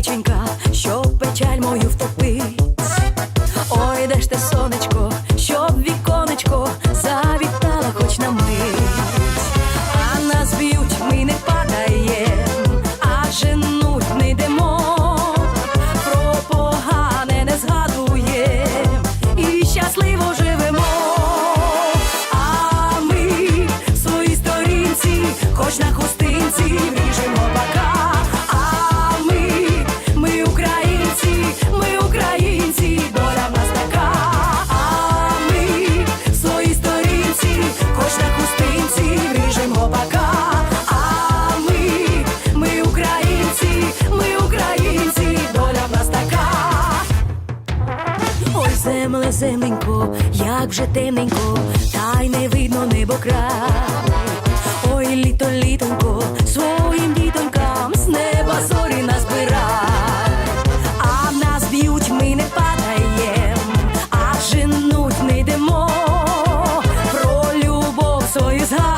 свіченька, що печаль мою втопить. Ой, де ж ти сонечко. земле, земленько, як вже темненько, та й не видно небокра. Ой, літо, літонько, своїм дітонкам з неба зорі назбирай, а нас б'ють, ми не падаєм, а женуть не йдемо, про любов свою згадуємо.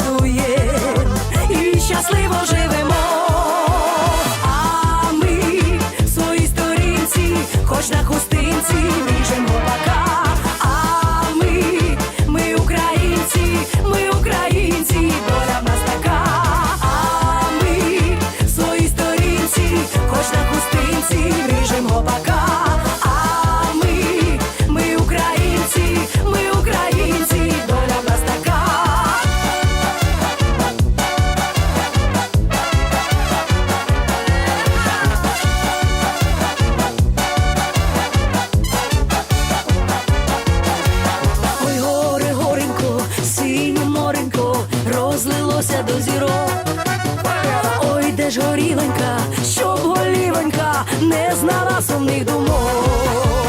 коліленька, щоб голівенька не знала сумних думок.